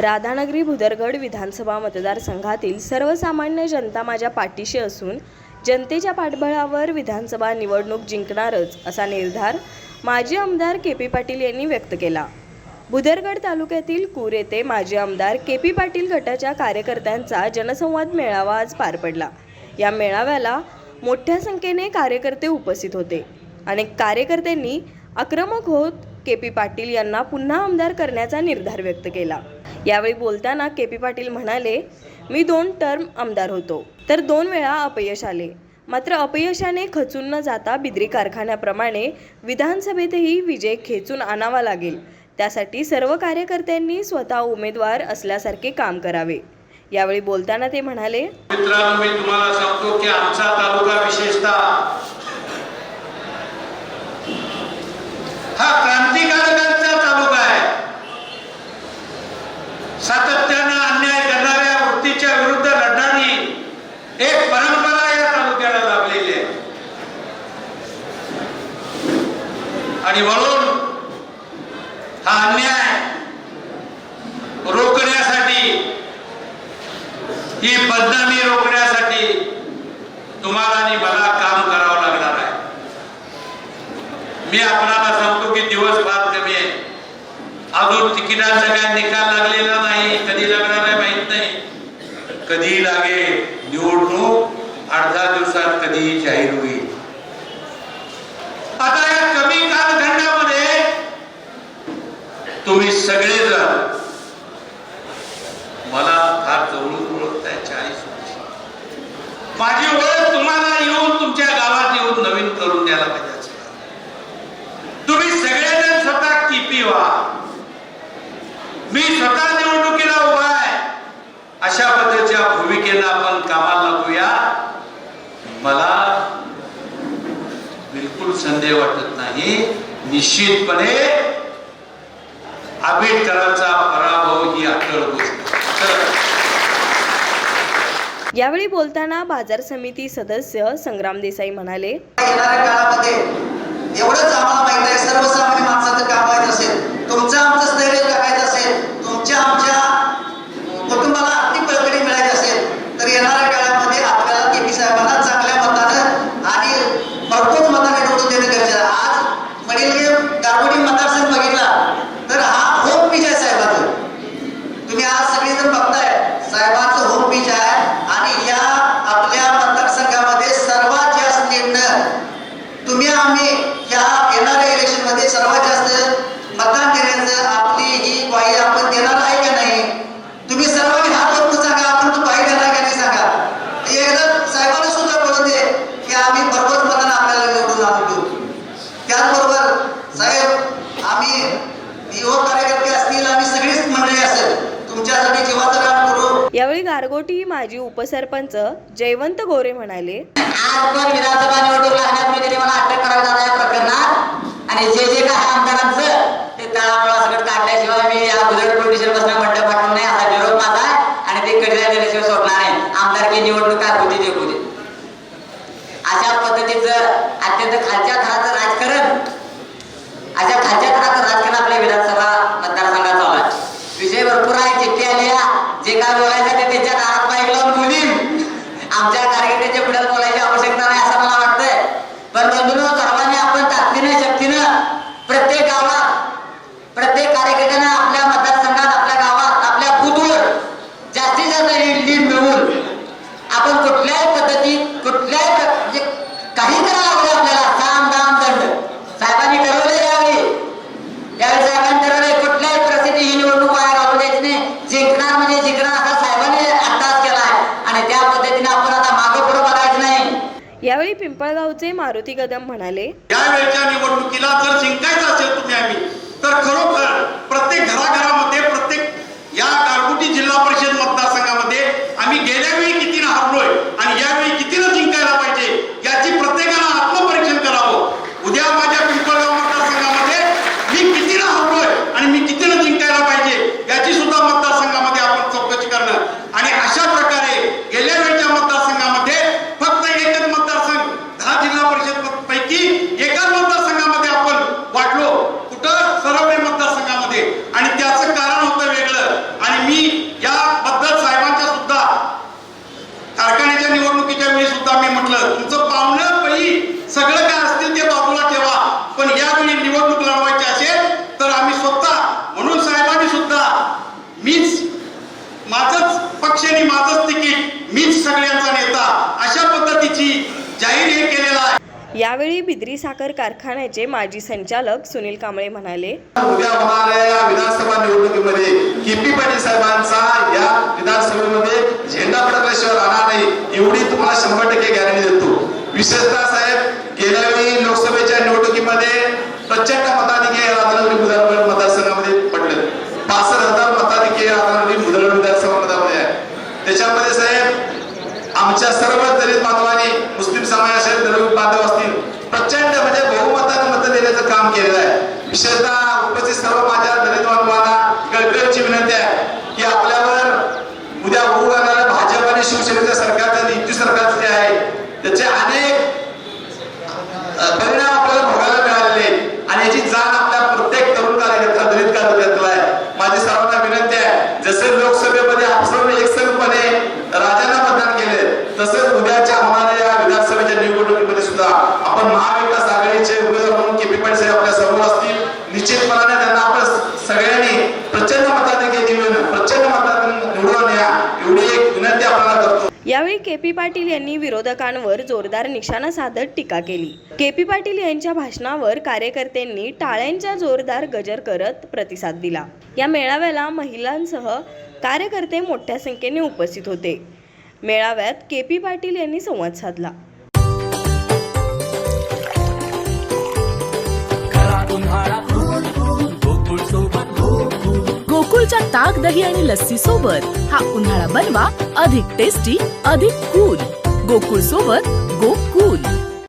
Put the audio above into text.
राधानगरी भुदरगड विधानसभा मतदारसंघातील सर्वसामान्य जनता माझ्या पाठीशी असून जनतेच्या पाठबळावर विधानसभा निवडणूक जिंकणारच असा निर्धार माजी आमदार के पी पाटील यांनी व्यक्त केला. भुदरगड तालुक्यातील कूर येथे माजी आमदार के पी पाटील गटाच्या कार्यकर्त्यांचा जनसंवाद मेळावा आज पार पडला. या मेळाव्याला मोठ्या संख्येने कार्यकर्ते उपस्थित होते अनेक कार्यकर्त्यांनी आक्रमक होत के पी पाटील यांना पुन्हा आमदार करण्याचा निर्धार व्यक्त केला. यावेळी बोलताना के पी पाटील म्हणाले मी दोन टर्म आमदार होतो. तर दोन वेळा अपयश आले. मात्र अपयशाने खचून न जाता बिद्री कारखान्याप्रमाणे विधानसभेतही विजय खेचून आणावा लागेल. त्यासाठी सर्व कार्यकर्त्यांनी स्वतः उमेदवार असल्यासारखे काम करावे. यावेळी बोलताना ते म्हणाले मित्रांनो मी तुम्हाला सांगतो की आमचा तालुका विशेषतः आणि म्हणून हा अन्याय रोखण्यासाठी ही बदनामी रोखण्यासाठी तुम्हाला आणि मला काम करावं लागणार आहे. मी आपणाला सांगतो की दिवस फार कमी आहे. अजून तिकिटांचा काय निकाल लागलेला नाही कधी लागणार आहे माहीत नाही. कधी लागे निवडणूक आठ दहा दिवसात कधीही जाहीर होईल. आता या कमी कालखंडामध्ये तुम्ही सगळेजण मला फार जवळून ओळखताय चाळीस वर्ष माझी ओळख तुम्हाला येऊन तुमच्या गावात येऊन नवीन करून द्यायला पाहिजे. तुम्ही सगळेजण स्वतः किपी व्हा. मी स्वतः निवडणुकीला उभा आहे अशा पद्धतीच्या भूमिकेनं आपण कामाला लागूया मला बिलकुल संदेह वाटत नाही. निश्चितपणे आंबेडकरांचा पराभव ही अटळ गोष्ट. यावेळी बोलताना बाजार समिती सदस्य संग्राम देसाई म्हणाले येणाऱ्या काळामध्ये एवढंच आम्हाला माहीत आहे सर्वसामान्य माणसाचं काम व्हायचं असेल तुमचं आमचं स्थैर्य राखायचं असेल तुमच्या आमच्या कुटुंबाला आर्थिक बळकटी मिळायची असेल तर येणाऱ्या काळामध्ये आपल्याला के पी साहेबांना चांगल्या मतानं आणि भरपूर मताने निवडून देणं गरजेचं आहे आज वडील गारगोडी मतदारसंघ बघितला तर हा होम पिच आहे साहेबाचं तुम्ही आज सगळेजण बघताय साहेबांचं होम पिच आहे आणि या आपल्या मतदारसंघामध्ये सर्वात जास्त निर्णय तुम्ही आम्ही या येणाऱ्या इलेक्शनमध्ये सर्वात जास्त मतदान करण्याचं आपली ही ग्वाही आपण देणार आहे का नाही तुम्ही सर्वांनी हात वरून सांगा आपण तो ग्वाही देणार का नाही सांगा एकदा साहेबांना सुद्धा बोलून दे की आम्ही भरपूर मतदान आपल्याला निवडून आणतो त्याचबरोबर साहेब आम्ही युवक कार्यकर्ते असतील आम्ही सगळीच मंडळी असेल तुमच्यासाठी जीवाचं रान करू यावेळी माजी उपसरपंच जयवंत गोरे म्हणाले आज विधानसभा निवडणूक लागण्यापूर्वी मला अटक करावी जाणार या प्रकरणात. आणि जे जे काय आमदारांचं ते तळामुळा सगळं काढल्याशिवाय मी या बुधड पोलिटिशन बसण्या मंडळ पाठवून नाही असा विरोध माझा आणि ते कधी दिल्याशिवाय सोडणार नाही. आमदारकी निवडणूक काय होती ते होते. अशा पद्धतीचं अत्यंत खालच्या थराचं राजकारण अशा खालच्या थराचं राजकारण आपल्या विधानसभा मतदारसंघात चालू आहे विषय भरपूर आहे चिठ्ठी आली आहे. जे काय बोलायचं ते त्यांच्या दारात बाईक लावून बोलीन आमच्या कार्यकर्त्याच्या पुढे बोलायची आवश्यकता नाही असं मला वाटतंय. पण बंधूंनो सर्वांनी आपण ताकदीनं शक्तीनं प्रत्येक गावात प्रत्येक कार्यकर्त्यानं आपल्या मतदारसंघात आपल्या गावात आपल्या बूथवर जास्तीत जास्त लीड लीड मिळवून आपण कुठल्याही पद्धतीत कुठल्याही प्र- म्हणजे काही करावं लागलं आपल्याला साम दाम दंड साहेबांनी ठरवलं यावेळी यावेळी साहेबांनी ठरवलंय कुठल्याही परिस्थिती ही निवडणूक वाया घालू द्यायची नाही जिंकणार म्हणजे जिंकणार असा साहेबांनी अंदाज केला आहे आणि त्या पद्धतीने आपण आता मागे पुढे बघायचं नाही यावेळी पिंपळगावचे मारुती कदम म्हणाले या वेळच्या निवडणुकीला जर जिंकायचं असेल तुम्ही आम्ही तर खरोखर प्रत्येक घराघरामध्ये प्रत्येक या गारगोटी जिल्हा परिषद मतदारसंघामध्ये आम्ही गेल्या वेळी कितीनं हरलोय आणि यावेळी कितीनं जिंकायला पाहिजे याची प्रत्येकानं आत्मपरीक्षण करावं उद्या माझ्या पिंपळगाव मतदारसंघामध्ये मी कितीनं हरलोय आणि मी कितीनं जिंकायला पाहिजे याची सुद्धा मतदारसंघामध्ये आपण चौकशी करणं आणि अशा प्रकारे गेल्या वेळच्या मतदारसंघामध्ये फक्त एकच मतदारसंघ दहा जिल्हा परिषद पैकी एकाच मतदारसंघामध्ये आपण वाटलो कुठं सरवडे मतदारसंघामध्ये आणि त्याचं कारण होतं पक्ष आणि माझंच तिकीट मीच सगळ्यांचा नेता अशा पद्धतीची जाहीर हे केलेला आहे यावेळी बिद्री साखर कारखान्याचे माजी संचालक सुनील कांबळे म्हणाले उद्या होणाऱ्या या विधानसभा निवडणुकीमध्ये किपी पाटील साहेबांचा या विधानसभेमध्ये झेंडा फडकल्याशिवाय राहणार नाही एवढी तुम्हाला शंभर टक्के गॅरंटी देतो. विशेषतः साहेब गेल्या वेळी लोकसभेच्या निवडणुकीमध्ये प्रचंड मताधिक्य राधानगरी मुदलगड मतदारसंघामध्ये पडले. पासष्ट हजार मताधिक्य राधानगरी मुदलगड विधानसभा मतदारमध्ये आहे. त्याच्यामध्ये साहेब आमच्या सर्व दलित बांधवांनी मुस्लिम समाज असेल दलित बांधव असतील काम केलेलं आहे. विशेषतः उपस्थित सर्व माझ्या दलित बांधवांना कळकळीची विनंती आहे की आपल्यावर उद्या होऊ लागणाऱ्या भाजप आणि शिवसेनेच्या सरकारचं युती सरकारचं जे आहे त्याचे अनेक परिणाम आपल्याला भोगायला मिळालेले आणि याची जाण आपल्या प्रत्येक तरुण कार्यकर्ता दलित कार्यकर्त्याला आहे. माझी सर्वांना विनंती आहे जसे लोकसभेमध्ये आपण एकसंघपणे राजांना मतदान केले तसेच उद्याच्या होणाऱ्या या विधानसभेच्या निवडणुकीमध्ये सुद्धा आपण महाविकास आघाडीचे उमेदवार म्हणून के पी पाटील साहेब आपल्यासमोर असतील निश्चितपणाने त्यांना आपण सगळ्यांनी प्रचंड मताधिक्य देऊन प्रचंड मताधिक्य निवडून या एवढी एक विनंती आपल्याला करतो यावेळी के पी पाटील यांनी विरोधकांवर जोरदार निशाणा साधत टीका केली. के पी पाटील यांच्या भाषणावर कार्यकर्त्यांनी टाळ्यांचा जोरदार गजर करत प्रतिसाद दिला. या मेळाव्याला महिलांसह कार्यकर्ते मोठ्या संख्येने उपस्थित होते. मेळाव्यात के पी पाटील यांनी संवाद साधला. गोकुळच्या दही आणि लस्सी सोबत हा उन्हाळा बनवा अधिक टेस्टी अधिक कूल गोकुळ सोबत गोकुल.